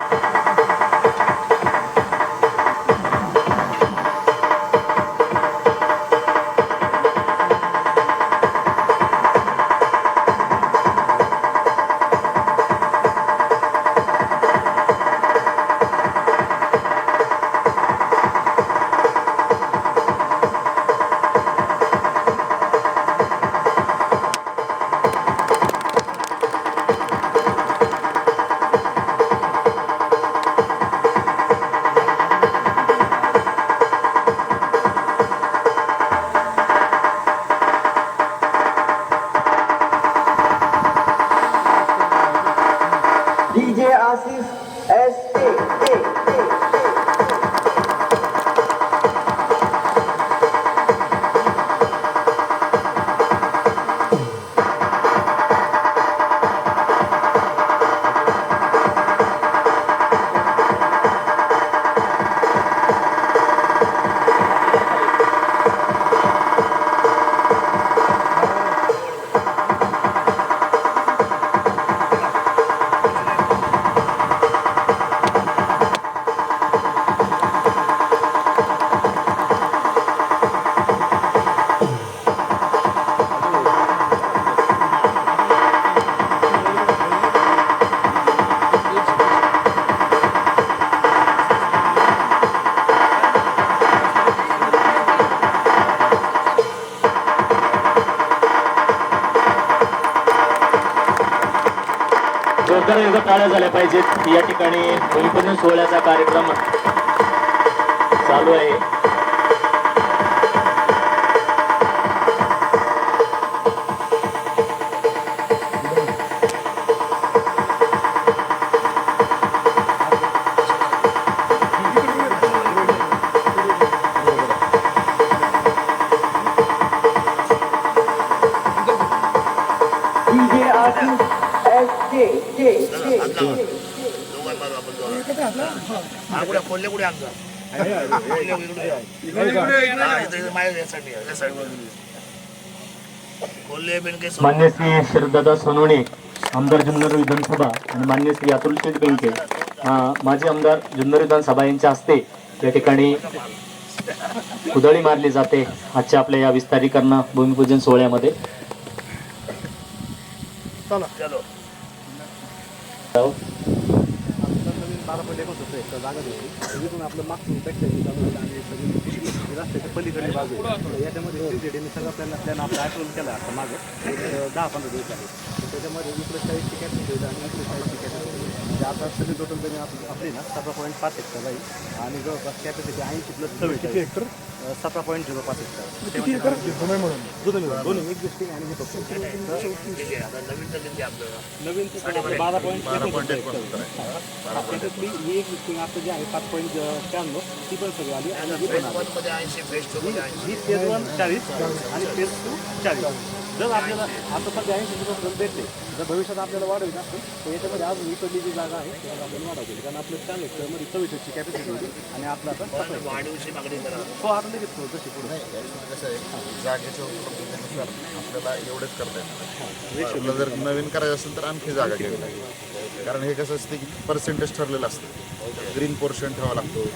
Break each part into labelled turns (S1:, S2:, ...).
S1: you. Assis SP.
S2: जोरदार एकदा टाळ्या झाल्या पाहिजेत. या ठिकाणी भूमिपूजन सोहळ्याचा कार्यक्रम चालू आहे.
S3: कुठे खोलले कुठे आमचा
S2: मान्य श्री शरददादा सोनवणे आमदार जुन्नर विधानसभा आणि मान्य श्री अतुल शेठ बेंके. अं, माजी आमदार जुन्नर विधानसभा यांच्या हस्ते या ठिकाणी कुदळी मारली जाते. आजच्या आपल्या या विस्तारीकरण भूमिपूजन सोहळ्यामध्ये.
S3: चलो.
S4: याच्यामध्ये सीसीडीने सगळं प्लॅन प्लॅन आपला आठवण केला आता मागं. दहा पंधरा दिवस झाले. त्याच्यामध्ये इकडे चाळीसची कॅपॅसिटी होईल आणि इकडे चाळीसची कॅपॅसिटी म्हणजे आता सगळी टोटल जमीन आपली आपली ना सतरा पॉईंट पाच हेक्टर जाईल आणि जवळपास कॅपॅसिटी ऐंशी प्लस चव्वेचाळीस हेक्टर? सतरा पॉईंट झिरो पाच हेक्टर. मिळून दोन्ही आणि
S3: ठीक आहे आता नवीन
S4: बारा पॉईंट ही. एक मिटिंग आता जी आहे पाच पॉईंट त्र्याण्णव ती पण सगळी आली आणि ही ही फेज वन चाळीस आणि फेज टू चाळीस. जर आपल्याला आता सध्या ऐंशी दिवस भेटले जर भविष्यात आपल्याला वाढवायचं असेल तर याच्यामध्ये अजून इकडली जी जागा आहे त्याला आपल्याला वाढवायची कारण आपलं चार हेक्टरमध्ये चव्वेचाळीसची कॅपॅसिटी होती. आणि आपलं आता
S3: वाढीवशी मागणी करा
S4: हो आता लगेच करू तशी पुढे.
S5: कसं आहे जागेच्या उपलब्धतेनुसार आपल्याला एवढंच करता येणार. आपल्याला जर नवीन करायचं असेल तर आणखी जागा घ्यावी लागेल. कारण हे कसं असते की पर्सेंटेज ठरलेलं असतं. ग्रीन पोर्शन ठेवावा लागतो.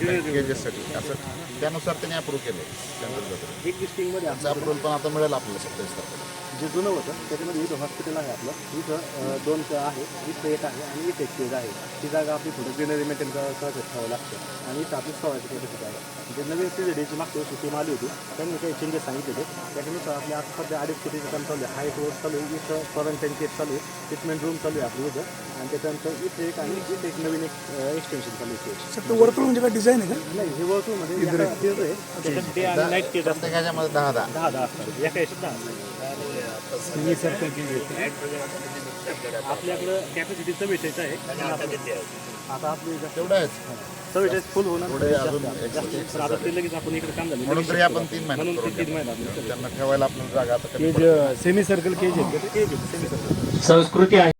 S5: गेजेससाठी असं त्यानुसार त्यांनी अप्रूव्ह केलं सेंट्रल त्याचं अप्रूव्हल पण आता मिळेल आपल्याला सत्तावीस तारखेला
S4: जे जुनं होतं त्याच्यामध्ये इथं हॉस्पिटल आहे आपलं. इथं दोन क- आहे. इथं एक आहे आणि इथं एक स्टेज आहे. ती जागा आपली थोडं ग्रीनरी मेंटेन करत ठेवावं लागतं. आणि इथं आपली सवायची कॅपॅसिटी आहे जे नवीन सी डीची मागच्या वर्षी टीम आली होती त्यांनी काही चेंजेस सांगितले त्याच्यानुसार आपले आता सध्या अडीच कोटीचं काम चालू आहे. हाईट रोड चालू आहे. इथं क्वारंटाईन केस चालू आहे. ट्रीटमेंट रूम चालू आहे आपली इथं. आणि त्याच्यानंतर इथे एक आणि इथे एक नवीन एक एक्सटेन्शन चालू आहे.
S6: वर्तुळ म्हणजे काय डिझाईन आहे का?
S4: नाही हे एका
S5: प्रत्येक ह्याच्यामध्ये दहा दहा
S4: दहा. दहा असतात. एका याच्यात दहा असतात. आपल्याकडं कॅपॅसिटी चव्वेचाळीस आहे.
S3: आता
S4: आपली
S5: तेवढं आहेच
S4: चव्वेचाळीस फुल होणार. आता ते लगेच आपण इकडे काम झालं.
S5: म्हणून तरी आपण तीन
S4: म्हणून तीन महिना
S5: घेऊ. त्यांना ठेवायला आपल्याला जागा आता.
S6: सेमी सर्कल केज आहे
S4: केज सेमी सर्कल
S2: संस्कृती आहे.